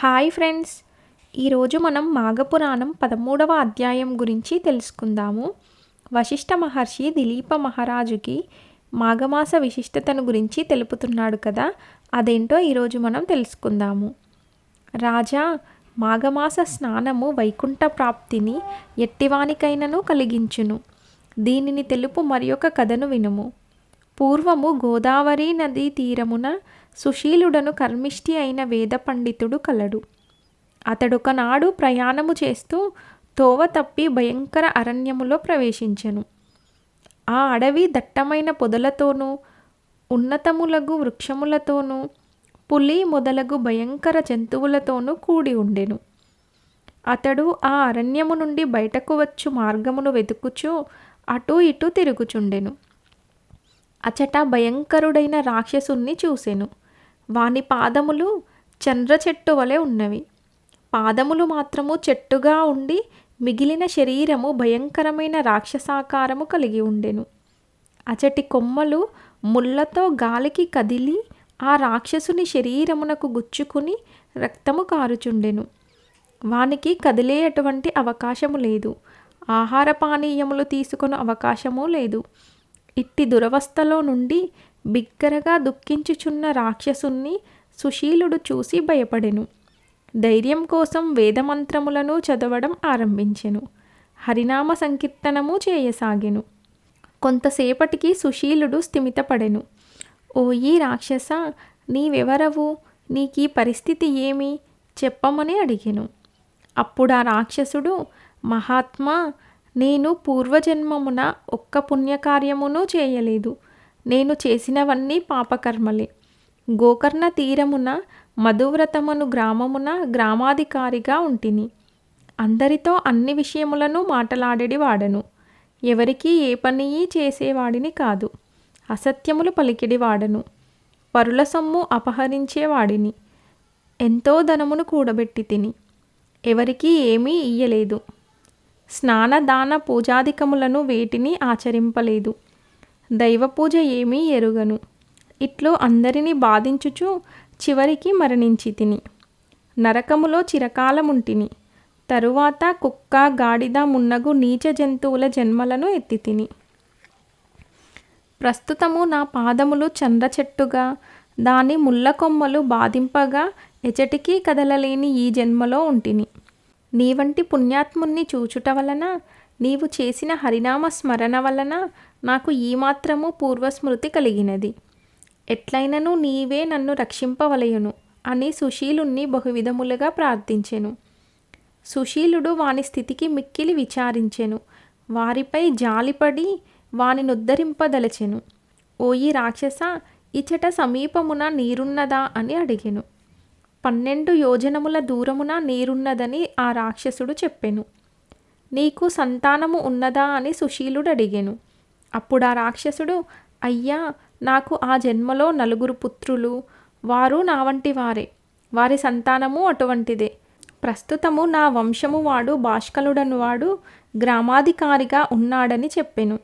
Hi friends. ఈరోజు మనం మాఘపురాణం పదమూడవ అధ్యాయం గురించి తెలుసుకుందాము. వశిష్ఠ మహర్షి దిలీప మహారాజుకి మాఘమాస విశిష్టతను గురించి తెలుపుతున్నాడు కదా అదేంటో ఈరోజు మనం తెలుసుకుందాము. రాజా మాఘమాస స్నానము వైకుంఠ ప్రాప్తిని ఎట్టివానికైనను కలిగించును. దీనిని తెలుపు మరి ఒక కథను వినుము. పూర్వము గోదావరి నదీ తీరమున సుశీలుడను కర్మిష్టి అయిన వేద పండితుడు కలడు. అతడొకనాడు ప్రయాణము చేస్తూ తోవ తప్పి భయంకర అరణ్యములో ప్రవేశించెను. ఆ అడవి దట్టమైన పొదలతోనూ ఉన్నతములగు వృక్షములతోనూ పులి మొదలగు భయంకర జంతువులతోనూ కూడి ఉండెను. అతడు ఆ అరణ్యము నుండి బయటకు వచ్చు మార్గమును వెతుకుచూ అటూ ఇటూ తిరుగుచుండెను. అచట భయంకరుడైన రాక్షసుణ్ణి చూసెను. వాని పాదములు చంద్ర చెట్టు వలె ఉన్నవి. పాదములు మాత్రము చెట్టుగా ఉండి మిగిలిన శరీరము భయంకరమైన రాక్షసాకారము కలిగి ఉండెను. అచటి కొమ్మలు ముళ్ళతో గాలికి కదిలి ఆ రాక్షసుని శరీరమునకు గుచ్చుకుని రక్తము కారుచుండెను. వానికి కదిలేటువంటి అవకాశము లేదు. ఆహార పానీయములు తీసుకుని అవకాశము లేదు. ఇట్టి దురవస్థలో నుండి బిగ్గరగా దుఃఖించుచున్న రాక్షసుణ్ణి సుశీలుడు చూసి భయపడెను. ధైర్యం కోసం వేదమంత్రములను చదవడం ఆరంభించెను. హరినామ సంకీర్తనము చేయసాగెను. కొంతసేపటికి సుశీలుడు స్థిమితపడెను. ఓయి రాక్షస నీవెవరవు? నీకీ పరిస్థితి ఏమి? చెప్పమని అడిగెను. అప్పుడు ఆ రాక్షసుడు మహాత్మా నేను పూర్వజన్మమున ఒక్క పుణ్యకార్యమును చేయలేదు. నేను చేసినవన్నీ పాపకర్మలే. గోకర్ణ తీరమున మధువ్రతమును గ్రామమున గ్రామాధికారిగా ఉంటిని. అందరితో అన్ని విషయములను మాటలాడేడి వాడను. ఎవరికి ఏ పని చేసేవాడిని కాదు. అసత్యములు పలికిడి వాడను. పరుల సొమ్ము అపహరించేవాడిని ఎంతో ధనమును కూడబెట్టి తిని. ఎవరికీ ఏమీ ఇయ్యలేదు. స్నాన దాన పూజాధికములను వేటిని ఆచరింపలేదు. దైవ పూజ ఏమీ ఎరుగను. ఇట్లు అందరినీ బాధించుచు చివరికి మరణించి తిని. నరకములో చిరకాలముంటిని. తరువాత కుక్క గాడిద మున్నగు నీచ జంతువుల జన్మలను ఎత్తి తిని. ప్రస్తుతము నా పాదములు చంద్ర చెట్టుగా దాని ముళ్ళ కొమ్మలు బాధింపగా ఎచటికీ కదలలేని ఈ జన్మలో ఉంటిని. నీ వంటి పుణ్యాత్ముణ్ణి చూచుట వలన నీవు చేసిన హరినామ స్మరణ వలన నాకు ఈ మాత్రము పూర్వస్మృతి కలిగినది. ఎట్లయినను నీవే నన్ను రక్షింపవలయును అని సుశీలుణ్ణి బహువిధములుగా ప్రార్థించెను. సుశీలుడు వాని స్థితికి మిక్కిలి విచారించెను. వారిపై జాలిపడి వానినుద్ధరింపదలచెను ఓయి రాక్షస ఇచట సమీపమున నీరున్నదా అని అడిగెను. పన్నెండు యోజనముల దూరమున నీరున్నదని ఆ రాక్షసుడు చెప్పెను. నీకు సంతానము ఉన్నదా అని సుశీలుడు అడిగెను అప్పుడు ఆ రాక్షసుడు అయ్యా నాకు ఆ జన్మలో నలుగురు పుత్రులు. వారు నా వంటి వారే. వారి సంతానము అటువంటిదే. ప్రస్తుతము నా వంశము వాడు భాష్కలుడను వాడు గ్రామాధికారిగా ఉన్నాడని చెప్పెను.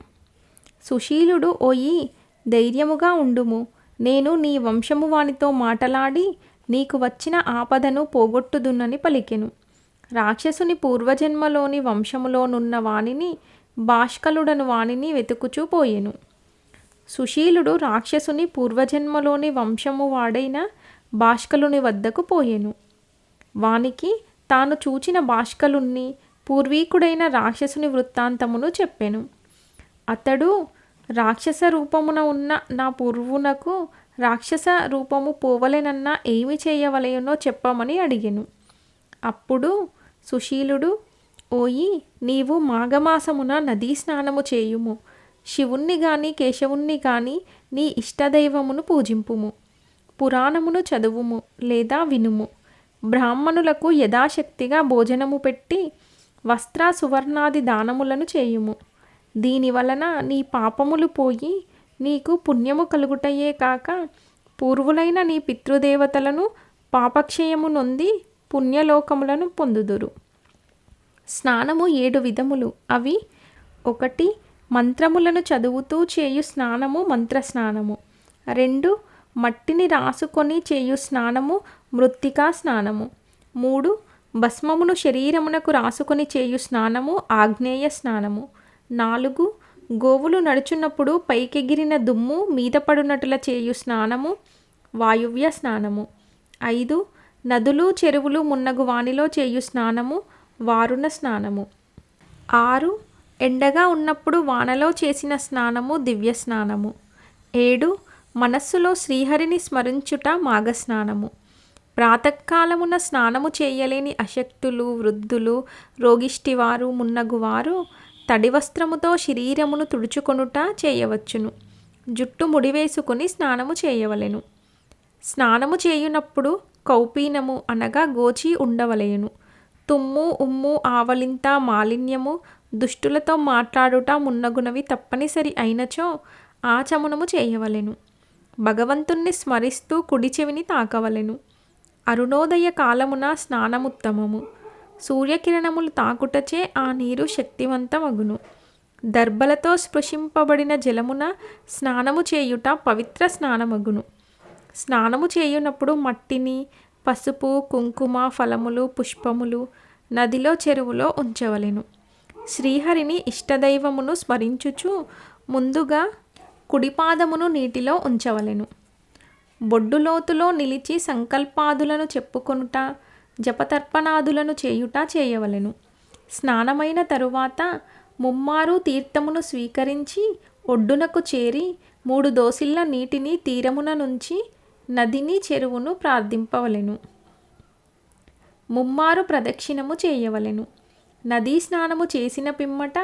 సుశీలుడు ఓయి ధైర్యముగా ఉండుము. నేను నీ వంశము వానితో మాటలాడి నీకు వచ్చిన ఆపదను పోగొట్టుదునని పలికెను. రాక్షసుని పూర్వజన్మలోని వంశములోనున్న వానిని భాష్కలుడను వానిని వెతుకుచూ పోయెను. సుశీలుడు రాక్షసుని పూర్వజన్మలోని వంశము వాడైన భాష్కలుని వద్దకు పోయెను. వానికి తాను చూచిన భాష్కలుణ్ణి పూర్వీకుడైన రాక్షసుని వృత్తాంతమును చెప్పెను. అతడు రాక్షస రూపమున ఉన్న నా పూర్వునకు రాక్షస రూపము పోవలేనన్నా ఏమి చేయవలయనో చెప్పమని అడిగెను. అప్పుడు సుశీలుడు ఓయి నీవు మాఘమాసమున నదీ స్నానము చేయుము. శివుణ్ణి గాని కేశవుణ్ణి గాని నీ ఇష్టదైవమును పూజింపుము. పురాణమును చదువుము లేదా వినుము. బ్రాహ్మణులకు యథాశక్తిగా భోజనము పెట్టి వస్త్ర సువర్ణాది దానములను చేయుము. దీని వలన నీ పాపములు పోయి నీకు పుణ్యము కలుగుటయే కాక పూర్వులైన నీ పితృదేవతలను పాపక్షయము నొంది పుణ్యలోకములను పొందుదురు. స్నానము ఏడు విధములు. అవి ఒకటి మంత్రములను చదువుతూ చేయు స్నానము మంత్ర స్నానము. రెండు మట్టిని రాసుకొని చేయు స్నానము మృత్తికా స్నానము. మూడు భస్మమును శరీరమునకు రాసుకొని చేయు స్నానము ఆగ్నేయ స్నానము. నాలుగు గోవులు నడుచున్నప్పుడు పైకెగిరిన దుమ్ము మీద పడునట్ల చేయు స్నానము వాయువ్య స్నానము. ఐదు నదులు చెరువులు మున్నగు వానిలో చేయు స్నానము వారుణ స్నానము. ఆరు ఎండగా ఉన్నప్పుడు వానలో చేసిన స్నానము దివ్య స్నానము ఏడు మనస్సులో శ్రీహరిని స్మరించుట మాఘస్నానము. ప్రాతకాలమున స్నానము చేయలేని అశక్తులు వృద్ధులు రోగిష్టివారు మున్నగువారు తడి వస్త్రముతో శరీరమును తుడుచుకొనుట చేయవచ్చును. జుట్టు ముడివేసుకుని స్నానము చేయవలెను. స్నానము చేయునప్పుడు కౌపీనము అనగా గోచి ఉండవలేను. తుమ్ము ఉమ్ము ఆవలింత మాలిన్యము దుష్టులతో మాట్లాడుట మున్నగునవి తప్పనిసరి అయినచో ఆచమనము చేయవలెను. భగవంతుణ్ణి స్మరిస్తూ కుడి చెవిని తాకవలెను. అరుణోదయ కాలమున స్నానముత్తమము. సూర్యకిరణములు తాకుటచే ఆ నీరు శక్తివంతమగును. దర్భలతో స్పృశింపబడిన జలమున స్నానము చేయుట పవిత్ర స్నానమగును. స్నానము చేయునప్పుడు మట్టిని పసుపు కుంకుమ ఫలములు పుష్పములు నదిలో చెరువులో ఉంచవలెను. శ్రీహరిని ఇష్టదైవమును స్మరించుచు ముందుగా కుడిపాదమును నీటిలో ఉంచవలెను. బొడ్డులోతులో నిలిచి సంకల్పాదులను చెప్పుకొనుట జపతర్పణాదులను చేయుట చేయవలెను. స్నానమైన తరువాత ముమ్మారు తీర్థమును స్వీకరించి ఒడ్డునకు చేరి మూడు దోసిళ్ళ నీటిని తీరమున నుంచి నదిని చెరువును ప్రార్థింపవలెను. ముమ్మారు ప్రదక్షిణము చేయవలెను. నదీ స్నానము చేసిన పిమ్మట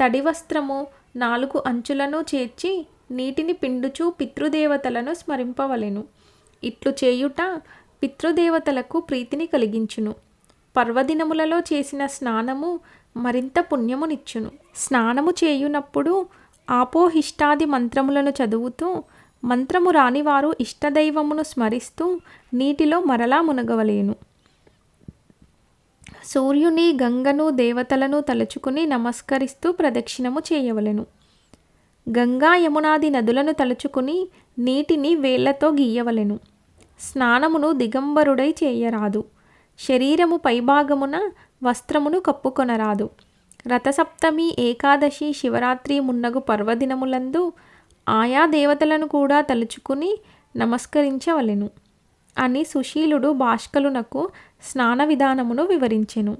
తడి వస్త్రము నాలుగు అంచులను చేర్చి నీటిని పిండుచు పితృదేవతలను స్మరింపవలెను. ఇట్లు చేయుట పితృదేవతలకు ప్రీతిని కలిగించును. పర్వదినములలో చేసిన స్నానము మరింత పుణ్యమునిచ్చును. స్నానము చేయునప్పుడు ఆపోహిష్టాది మంత్రములను చదువుతూ మంత్రము రానివారు ఇష్టదైవమును స్మరిస్తూ నీటిలో మరలా మునగవలేను. సూర్యుని గంగను దేవతలను తలుచుకుని నమస్కరిస్తూ ప్రదక్షిణము చేయవలెను. గంగా యమునాది నదులను తలుచుకుని నీటిని వేళ్ళతో గీయవలెను. స్నానమును దిగంబరుడై చేయరాదు. శరీరము పైభాగమున వస్త్రమును కప్పుకొనరాదు. రథసప్తమి ఏకాదశి శివరాత్రి మున్నగు పర్వదినములందు ఆయా దేవతలను కూడా తలుచుకుని నమస్కరించవలెను. అని సుశీలుడు భాష్కలునకు స్నాన విధానమును వివరించెను.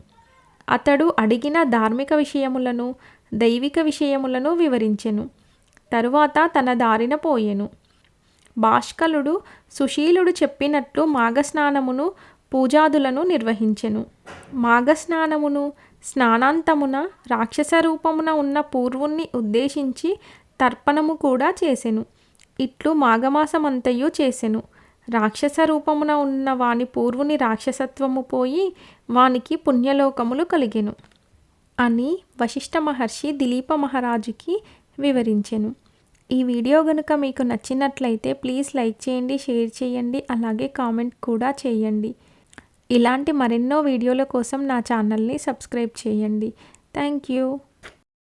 అతడు అడిగిన ధార్మిక విషయములను దైవిక విషయములను వివరించెను. తరువాత తన దారిన పోయెను. భాష్కలుడు సుశీలుడు చెప్పినట్లు మాఘస్నానమును పూజాదులను నిర్వహించెను. మాఘస్నానమును స్నానాంతమున రాక్షస రూపమున ఉన్న పూర్వుణ్ణి ఉద్దేశించి తర్పణము కూడా చేసెను. ఇట్లు మాఘమాసమంతయు చేసెను. రాక్షస రూపమున ఉన్న వాని పూర్వుని రాక్షసత్వము పోయి వానికి పుణ్యలోకములు కలిగెను అని వశిష్ఠ మహర్షి దిలీప మహారాజుకి వివరించెను. ఈ వీడియో కనుక మీకు నచ్చినట్లయితే ప్లీజ్ లైక్ చేయండి షేర్ చేయండి అలాగే కామెంట్ కూడా చేయండి. ఇలాంటి మరెన్నో వీడియోల కోసం నా ఛానల్ని సబ్స్క్రైబ్ చేయండి. Thank you.